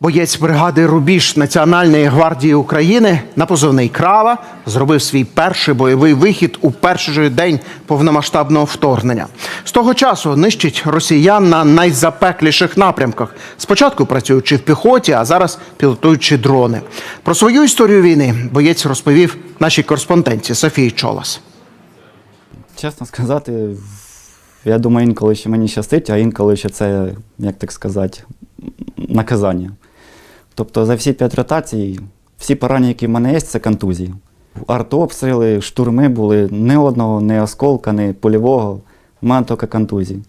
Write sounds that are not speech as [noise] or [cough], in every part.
Боєць бригади Рубіж Національної гвардії України на позивний Крава зробив свій перший бойовий вихід у перший же день повномасштабного вторгнення. З того часу нищить росіян на найзапекліших напрямках. Спочатку працюючи в піхоті, а зараз пілотуючи дрони. Про свою історію війни боєць розповів нашій кореспонденті Софії Чолас. Чесно сказати, я думаю, інколи ще мені щастить, а інколи ще це, як так сказати, наказання. Тобто за всі п'ять ротацій, всі поранення, які в мене є, це контузії. Артобстріли, штурми були ні одного, ні осколка, ні польового. Мене тільки контузії.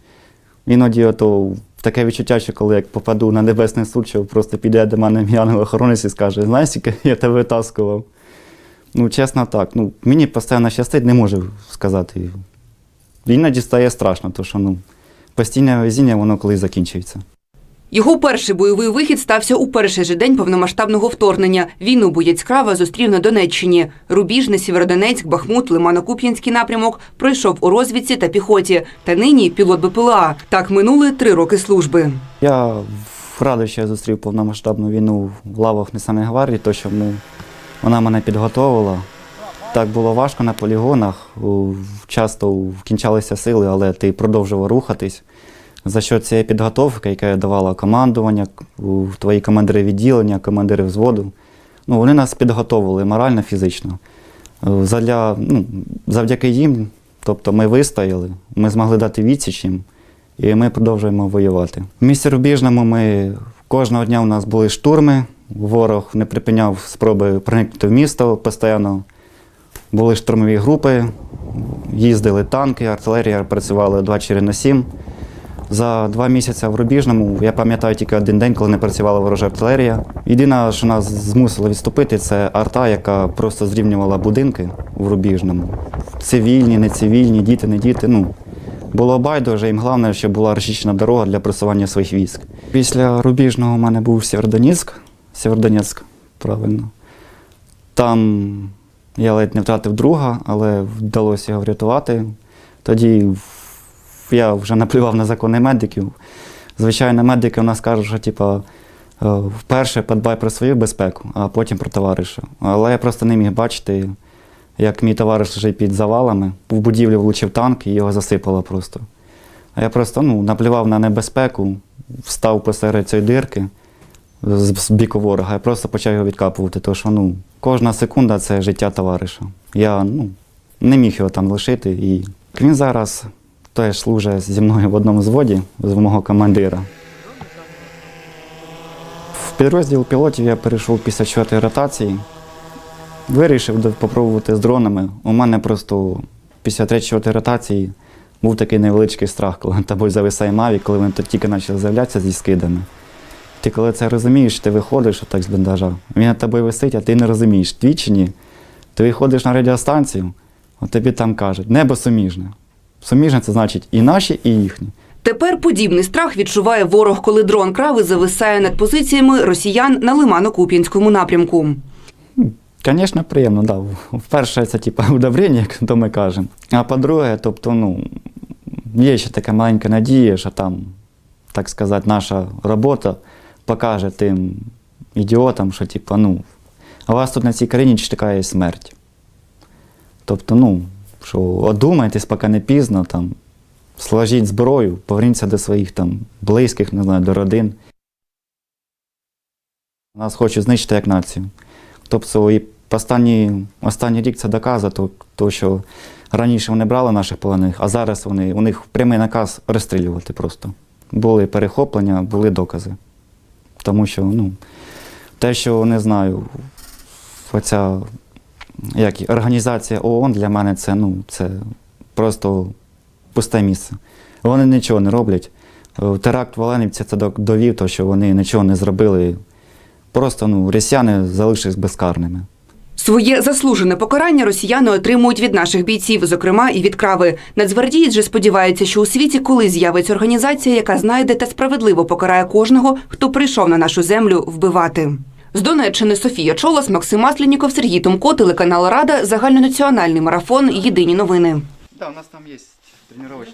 Іноді ото таке відчуття, що коли я попаду на небесний суд, що просто піде до мене мій ангел-охоронець і скаже, знаєш, я тебе витаскував. Ну, чесно так. Ну, мені постійно щастить, не можу сказати. Іноді стає страшно, тому що ну, постійне везіння, воно колись закінчується. Його перший бойовий вихід стався у перший же день повномасштабного вторгнення. Війну боєць Крава зустрів на Донеччині. Рубіжне, Сєвєродонецьк, Бахмут, Лимано-Куп'янський напрямок пройшов у розвідці та піхоті. Та нині пілот БПЛА. Так минули три роки служби. Я радий, що я зустрів повномасштабну війну в лавах Національної гвардії, то що вона мене підготовила. Так було важко на полігонах, часто вкінчалися сили, але ти продовжував рухатись. За що цієї підготовки, яка давала командування, твої командири відділення, командири взводу, ну, вони нас підготовили морально, фізично. Е, Задля, ну, завдяки їм, тобто ми вистояли, ми змогли дати відсіч їм, і ми продовжуємо воювати. В місті Рубіжному ми кожного дня у нас були штурми, ворог не припиняв спроби проникнути в місто постійно. Були штурмові групи, їздили танки, артилерія працювала 24 на 7. За два місяці в Рубіжному я пам'ятаю тільки один день, коли не працювала ворожа артилерія. Єдине, що нас змусило відступити, це арта, яка просто зрівнювала будинки в Рубіжному. Цивільні, не цивільні, діти, не діти. Ну, було байдуже, їм головне, щоб була розчищена дорога для просування своїх військ. Після Рубіжного у мене був Сєвєродонецьк. Сєвєродонецьк, правильно. Там я ледь не втратив друга, але вдалося його врятувати. Тоді я вже наплював на закони медиків. Звичайно, медики у нас кажуть, що типа, е, вперше подбай про свою безпеку, а потім про товариша. Але я просто не міг бачити, як мій товариш лежить під завалами. В будівлю влучив танк і його засипало просто. А я просто ну, наплював на небезпеку, встав посеред цієї дирки з біку ворога. Я просто почав його відкапувати, тому що ну, кожна секунда це життя товариша. Я ну, не міг його там лишити. І він зараз теж служить зі мною в одному зводі з мого командира. В підрозділ пілотів я перейшов після чотирьої ротації. Вирішив попробувати з дронами. У мене просто після третьої ротації був такий невеличкий страх, коли [laughs] тобою зависає маві, коли вони тільки почали з'являтися зі скидами. Ти коли це розумієш, ти виходиш отак з бліндажа, він над тобою висить, а ти не розумієш, твій чи ні. Ти виходиш на радіостанцію, а тобі там кажуть, небо суміжне. Суміжне це значить і наші, і їхні. Тепер подібний страх відчуває ворог, коли дрон крави зависає над позиціями росіян на Лимано-Куп'янському напрямку. Звісно, приємно, да. Вперше це типа [laughs] удобрення, як то ми кажемо. А по-друге, тобто, ну, є ще така маленька надія, що там, так сказати, наша робота покаже тим ідіотам, що типа, ну, у вас тут на цій країні чекає смерть. Тобто, ну, що одумайтесь, поки не пізно, там, сложіть зброю, поверніться до своїх там близьких, не знаю, до родин. Нас хочуть знищити як націю. Тобто і останній, останній рік це доказує, то, то, що раніше вони брали наших полонених, а зараз вони, у них прямий наказ розстрілювати просто. Були перехоплення, були докази. Тому що, ну, те, що не знаю, оця як, організація ООН для мене це, ну, це просто пусте місце. Вони нічого не роблять. Е, Теракт в Оленівці це довів, то, що вони нічого не зробили. Просто ну, росіяни залишились безкарними. Своє заслужене покарання росіяни отримують від наших бійців, зокрема і від крави. Нацгвардієць же сподівається, що у світі колись з'явиться організація, яка знайде та справедливо покарає кожного, хто прийшов на нашу землю вбивати. З Донеччини Софія Чолос, Максим Масленіков, Сергій Томко, телеканал Рада, загальнонаціональний марафон. Єдині новини. Да, у нас там є тренувальний